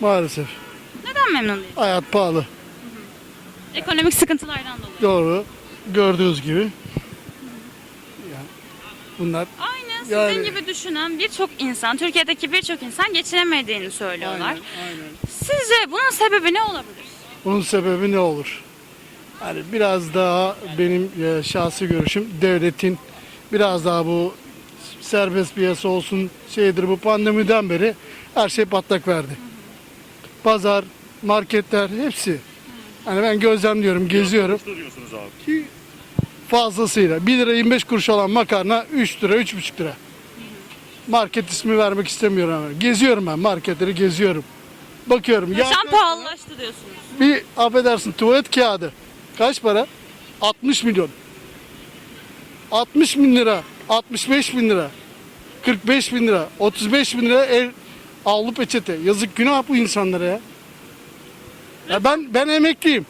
Maalesef. Neden memnun değil? Hayat pahalı. Ekonomik sıkıntılardan dolayı. Doğru. Gördüğünüz gibi. Yani bunlar Aynı sizin Yani- gibi düşünen birçok insan, Türkiye'deki birçok insan geçinemediğini söylüyorlar. aynen, aynen. Sizce bunun sebebi ne olabilir? Bunun sebebi ne olur? Yani biraz daha benim e, şahsi görüşüm devletin biraz daha bu serbest piyasa olsun şeydir bu pandemiden beri her şey patlak verdi. Pazar, marketler hepsi. Hani ben gözlemliyorum, geziyorum. diyorsunuz abi. Ki fazlasıyla 1 lira 25 kuruş olan makarna 3 lira 3,5 lira. Market ismi vermek istemiyorum ama. Geziyorum ben marketleri geziyorum. Bakıyorum. ya- Yaşam pahalılaştı diyorsunuz. bir affedersin tuvalet kağıdı kaç para? 60 milyon. 60 bin lira, 65 bin lira, 45 bin lira, 35 bin lira el avlu peçete. Yazık günah bu insanlara ya. Ya ben ben emekliyim.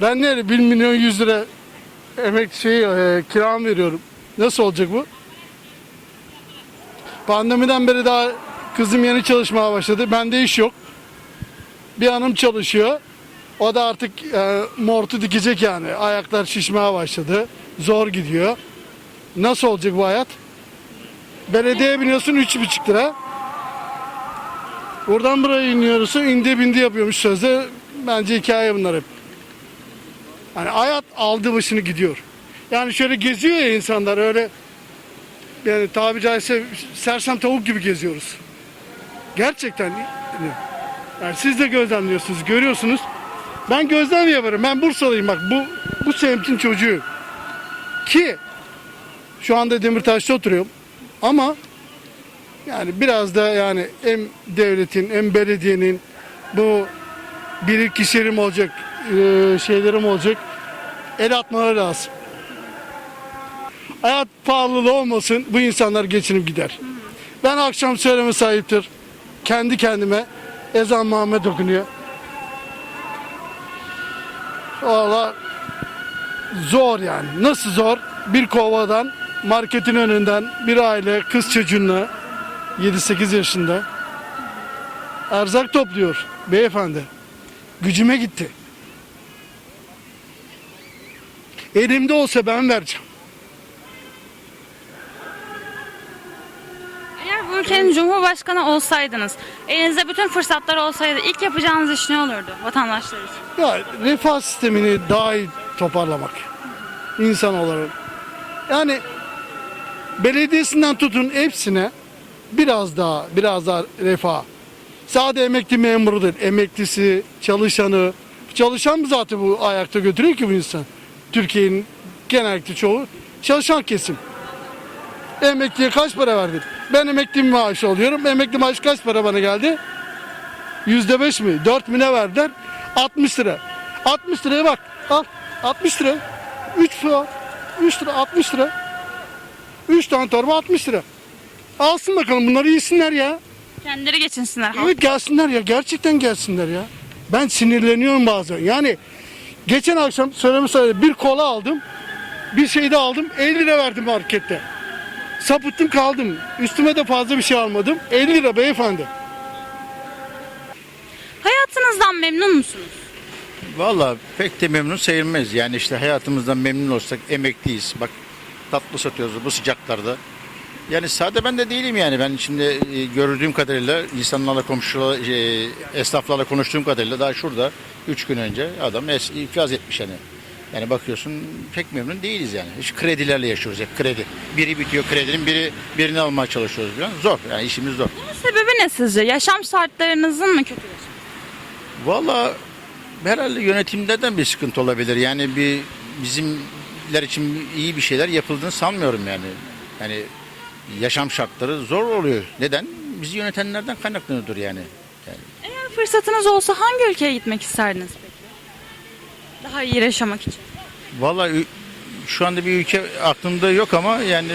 Ben ne 1 milyon 100 lira emek şey e, kiram veriyorum. Nasıl olacak bu? Pandemiden beri daha kızım yeni çalışmaya başladı. Bende iş yok. Bir hanım çalışıyor. O da artık e, mortu dikecek yani. Ayaklar şişmeye başladı. Zor gidiyor. Nasıl olacak bu hayat? Belediyeye biniyorsun üç buçuk lira. Buradan buraya iniyorsun indi bindi yapıyormuş sözde. Bence hikaye bunlar hep. Hani hayat aldı başını gidiyor. Yani şöyle geziyor ya insanlar öyle yani tabi caizse sersem tavuk gibi geziyoruz. Gerçekten yani siz de gözlemliyorsunuz, görüyorsunuz. Ben gözlem yaparım. Ben Bursalıyım bak. Bu bu semtin çocuğu. Ki şu anda Demirtaş'ta oturuyorum. Ama yani biraz da yani hem devletin hem belediyenin bu bilir kişilerim olacak, e, şeylerim olacak. El atmaları lazım. Hayat pahalılığı olmasın bu insanlar geçinip gider. Ben akşam söyleme sahiptir. Kendi kendime ezan Muhammed okunuyor. Valla zor yani. Nasıl zor? Bir kovadan marketin önünden bir aile kız çocuğuna 7-8 yaşında erzak topluyor beyefendi. Gücüme gitti. Elimde olsa ben vereceğim. Eğer bu ülkenin cumhurbaşkanı olsaydınız, elinizde bütün fırsatlar olsaydı ilk yapacağınız iş ne olurdu vatandaşlar için? Ya refah sistemini daha iyi toparlamak. insan olarak. Yani belediyesinden tutun hepsine biraz daha biraz daha refah. Sadece emekli memuru değil, emeklisi, çalışanı. Çalışan mı zaten bu ayakta götürüyor ki bu insan? Türkiye'nin genellikle çoğu çalışan kesim. Emekliye kaç para verdin? Ben emekli maaşı alıyorum. Emekli maaşı kaç para bana geldi? Yüzde beş mi? Dört mi ne verdiler? 60 lira. 60 liraya bak. Al. 60 lira. 3 lira. 3 lira 60 lira. 3 tane torba 60 lira. Alsın bakalım bunları yesinler ya. Kendileri geçinsinler. Evet gelsinler ya. Gerçekten gelsinler ya. Ben sinirleniyorum bazen. Yani geçen akşam söyleme söyle bir kola aldım. Bir şey de aldım. 50 lira verdim markette. Sapıttım kaldım. Üstüme de fazla bir şey almadım. 50 lira beyefendi. Hayatınızdan memnun musunuz? Valla pek de memnun sayılmayız. Yani işte hayatımızdan memnun olsak emekliyiz. Bak tatlı satıyoruz bu sıcaklarda. Yani sade ben de değilim yani. Ben şimdi e, gördüğüm kadarıyla insanlarla komşularla, e, esnaflarla konuştuğum kadarıyla daha şurada 3 gün önce adam es, iflas etmiş yani. Yani bakıyorsun pek memnun değiliz yani. Hiç kredilerle yaşıyoruz hep kredi. Biri bitiyor kredinin biri birini almaya çalışıyoruz. falan. Zor yani işimiz zor. Bunun sebebi ne sizce? Yaşam şartlarınızın mı kötüleşmesi? Valla herhalde yönetimlerden bir sıkıntı olabilir. Yani bir bizimler için iyi bir şeyler yapıldığını sanmıyorum yani. Yani yaşam şartları zor oluyor. Neden? Bizi yönetenlerden kaynaklanıyordur yani. yani. Eğer fırsatınız olsa hangi ülkeye gitmek isterdiniz peki? Daha iyi yaşamak için. Valla şu anda bir ülke aklımda yok ama yani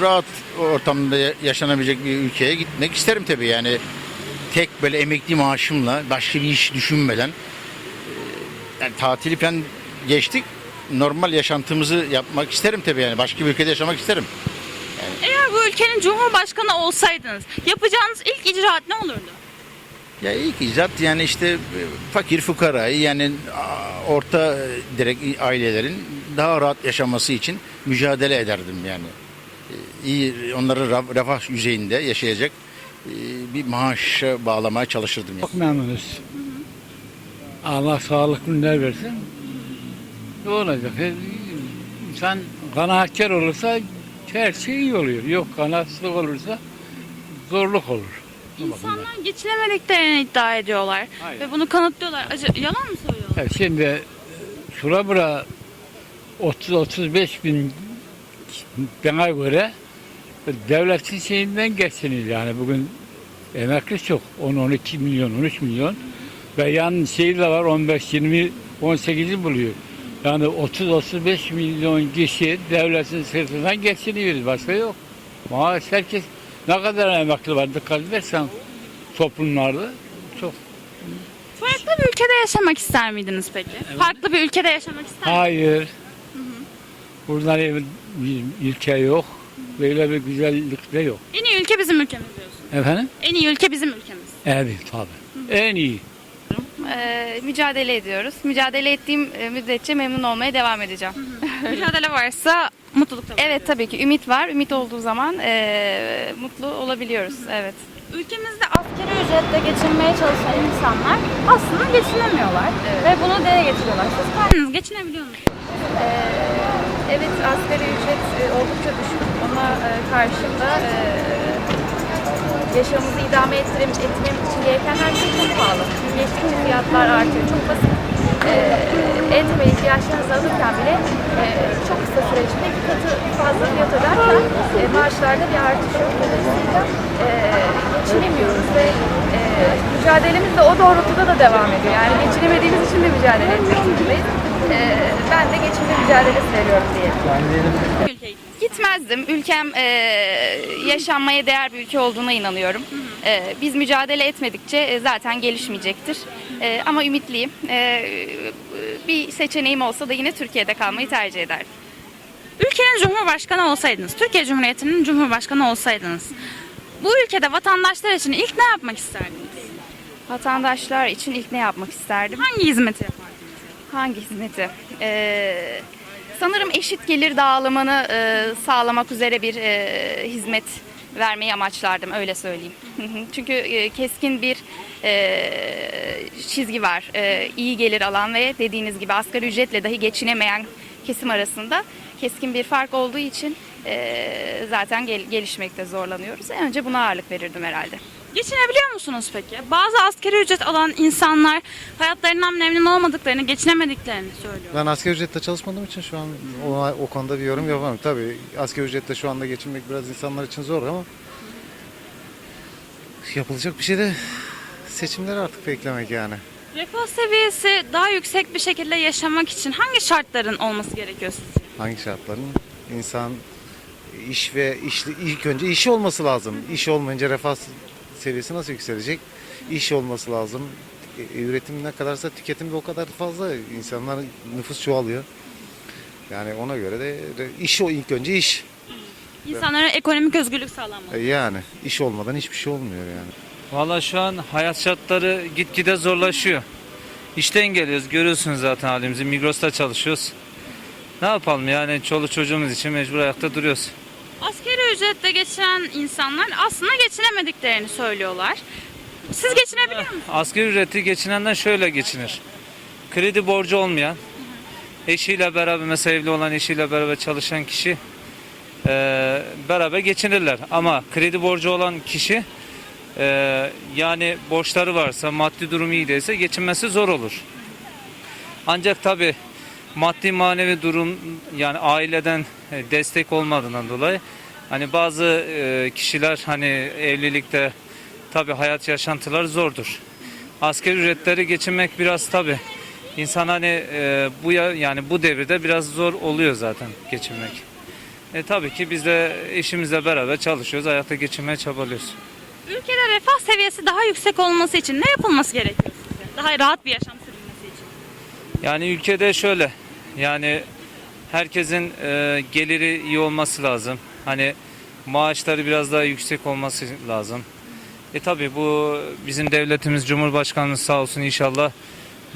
rahat ortamda ya- yaşanabilecek bir ülkeye gitmek isterim tabii yani. Tek böyle emekli maaşımla başka bir iş düşünmeden e, yani tatili falan geçtik. Normal yaşantımızı yapmak isterim tabii yani. Başka bir ülkede yaşamak isterim. Eğer bu ülkenin cumhurbaşkanı olsaydınız yapacağınız ilk icraat ne olurdu? Ya ilk icat yani işte e, fakir fukarayı yani orta e, direkt ailelerin daha rahat yaşaması için mücadele ederdim yani. E, İyi onları refah yüzeyinde yaşayacak bir maaşa bağlamaya çalışırdım yani. Çok memnunuz. Allah sağlık günler versin. Ne olacak? İnsan kanaatkar olursa her şey iyi oluyor. Yok kanaatsızlık olursa zorluk olur. İnsanlar geçinemediklerini iddia ediyorlar. Hayır. Ve bunu kanıtlıyorlar. Acı, yalan mı söylüyorlar? Ya şimdi şura bura 30-35 bin bana göre devletin şeyinden geçiniyor yani bugün emekli çok 10-12 milyon 13 milyon ve yan şey de var 15-20 18'i buluyor. Yani 30-35 milyon kişi devletin sırtından geçiniyoruz. Başka yok. Maaş herkes ne kadar emekli var dikkat edersen toplumlarda çok Farklı bir ülkede yaşamak ister miydiniz peki? Farklı bir ülkede yaşamak ister miydiniz? Hayır. Buradan ev- bir ülke yok. Böyle bir güzellik de yok. En iyi ülke bizim ülkemiz diyorsun. Efendim? En iyi ülke bizim ülkemiz. Evet tabii. En iyi. Ee, mücadele ediyoruz. Mücadele ettiğim e, müddetçe memnun olmaya devam edeceğim. Mücadele varsa mutluluk da var. Evet tabii ki ümit var. Ümit olduğu zaman e, mutlu olabiliyoruz. Evet. Ülkemizde askeri ücretle geçinmeye çalışan insanlar aslında geçinemiyorlar. Ve bunu dile getiriyorlar. Siz kendiniz geçinebiliyor musunuz? Evet asgari ücret e, oldukça düşük. Ona e, karşın da e, yaşamımızı idame ettirim, etmem için gereken her şey çok pahalı. Geçtiğimiz fiyatlar artıyor. Çok basit. E, en temel ihtiyaçlarınızı alırken bile e, çok kısa süre içinde iki katı fazla fiyat öderken e, maaşlarda bir artış yok. Dolayısıyla e, geçinemiyoruz ve e, mücadelemiz de o doğrultuda da devam ediyor. Yani geçinemediğimiz için de mücadele etmek zorundayız. E, ben de geçinme mücadelesi veriyorum diye. Gitmezdim. Ülkem e, yaşanmaya değer bir ülke olduğuna inanıyorum. E, biz mücadele etmedikçe e, zaten gelişmeyecektir. E, ama ümitliyim. E, bir seçeneğim olsa da yine Türkiye'de kalmayı tercih ederdim. Ülkenin cumhurbaşkanı olsaydınız, Türkiye Cumhuriyeti'nin cumhurbaşkanı olsaydınız, bu ülkede vatandaşlar için ilk ne yapmak isterdiniz? Vatandaşlar için ilk ne yapmak isterdim? Hangi hizmeti yapardınız? Hangi hizmeti? Ee, sanırım eşit gelir dağılımını e, sağlamak üzere bir e, hizmet vermeyi amaçlardım öyle söyleyeyim. Çünkü e, keskin bir e, çizgi var. E, iyi gelir alan ve dediğiniz gibi asgari ücretle dahi geçinemeyen kesim arasında keskin bir fark olduğu için e, zaten gel- gelişmekte zorlanıyoruz. En önce buna ağırlık verirdim herhalde. Geçinebiliyor musunuz peki? Bazı askeri ücret alan insanlar hayatlarından memnun olmadıklarını, geçinemediklerini söylüyor. Ben asgari ücretle çalışmadığım için şu an o, o konuda bir yorum yapamam. Tabii asgari ücretle şu anda geçinmek biraz insanlar için zor ama yapılacak bir şey de seçimleri artık beklemek yani. Refah seviyesi daha yüksek bir şekilde yaşamak için hangi şartların olması gerekiyor sizce? Hangi şartların? İnsan iş ve iş, ilk önce işi olması lazım. İş olmayınca refah seviyesi nasıl yükselecek? İş olması lazım. E, üretim ne kadarsa tüketim de o kadar fazla. İnsanlar nüfus çoğalıyor. Yani ona göre de de iş o ilk önce iş. İnsanlara ekonomik özgürlük sağlanmalı. E, Yani iş olmadan hiçbir şey olmuyor yani. Valla şu an hayat şartları gitgide zorlaşıyor. İşten geliyoruz görüyorsunuz zaten halimizi. Migros'ta çalışıyoruz. Ne yapalım yani çoluk çocuğumuz için mecbur ayakta duruyoruz. Askeri ücretle geçinen insanlar aslında geçinemediklerini söylüyorlar. Siz geçinebiliyor musunuz? Asgari ücreti geçinenden şöyle geçinir. Kredi borcu olmayan, eşiyle beraber mesela evli olan eşiyle beraber çalışan kişi eee, beraber geçinirler. Ama kredi borcu olan kişi eee, yani borçları varsa, maddi durumu iyi değilse geçinmesi zor olur. Ancak tabi maddi manevi durum yani aileden e, destek olmadığından dolayı hani bazı e, kişiler hani evlilikte tabi hayat yaşantıları zordur. Asgari ücretleri geçinmek biraz tabi insan hani e, bu ya, yani bu devirde biraz zor oluyor zaten geçinmek. E tabii ki biz de eşimizle beraber çalışıyoruz, hayatta geçinmeye çabalıyoruz. Ülkede refah seviyesi daha yüksek olması için ne yapılması gerekiyor? Daha rahat bir yaşam sürülmesi için. Yani ülkede şöyle yani herkesin e, geliri iyi olması lazım. Hani maaşları biraz daha yüksek olması lazım. E tabi bu bizim devletimiz Cumhurbaşkanımız sağ olsun inşallah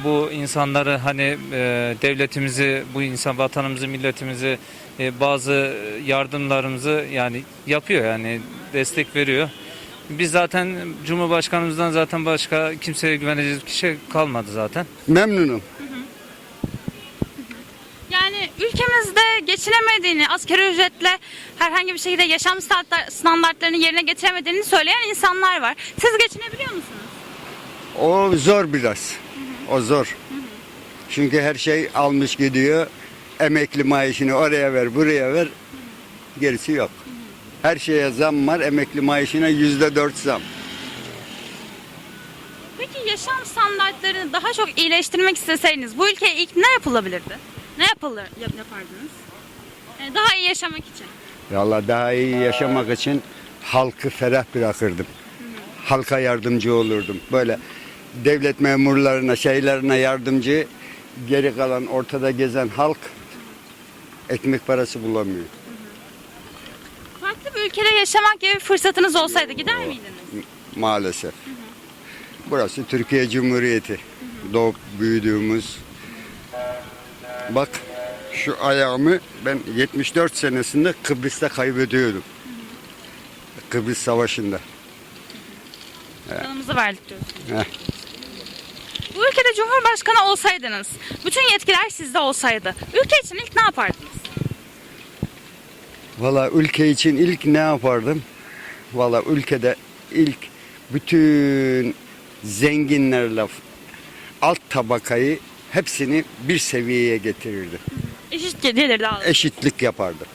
bu insanları hani e, devletimizi bu insan vatanımızı milletimizi e, bazı yardımlarımızı yani yapıyor yani destek veriyor. Biz zaten Cumhurbaşkanımızdan zaten başka kimseye güveneceğiz kişi kalmadı zaten. Memnunum. Yani ülkemizde geçinemediğini, asgari ücretle herhangi bir şekilde yaşam standart- standartlarını yerine getiremediğini söyleyen insanlar var. Siz geçinebiliyor musunuz? O zor biraz. O zor. Çünkü her şey almış gidiyor. Emekli maaşını oraya ver, buraya ver. Gerisi yok. Her şeye zam var. Emekli maaşına yüzde dört zam. Peki yaşam standartlarını daha çok iyileştirmek isteseydiniz bu ülkeye ilk ne yapılabilirdi? Ne yapılır yap- yapardınız? Yani daha iyi yaşamak için. Valla daha iyi yaşamak için halkı ferah bırakırdım. Halka yardımcı olurdum. Böyle devlet memurlarına, şeylerine yardımcı, geri kalan ortada gezen halk ekmek parası bulamıyor. Farklı bir ülkede yaşamak gibi fırsatınız olsaydı gider miydiniz? maalesef. Burası Türkiye Cumhuriyeti. Doğup büyüdüğümüz. Bak şu ayağımı ben 74 senesinde Kıbrıs'ta kaybediyordum. Kıbrıs Savaşı'nda. Canımızı verdik diyorsunuz. Heh. Bu ülkede Cumhurbaşkanı olsaydınız, bütün yetkiler sizde olsaydı, ülke için ilk ne yapardınız? Valla ülke için ilk ne yapardım? Valla ülkede ilk bütün zenginlerle alt tabakayı hepsini bir seviyeye getirirdim. Eşit gelir dağılım. Eşitlik yapardım.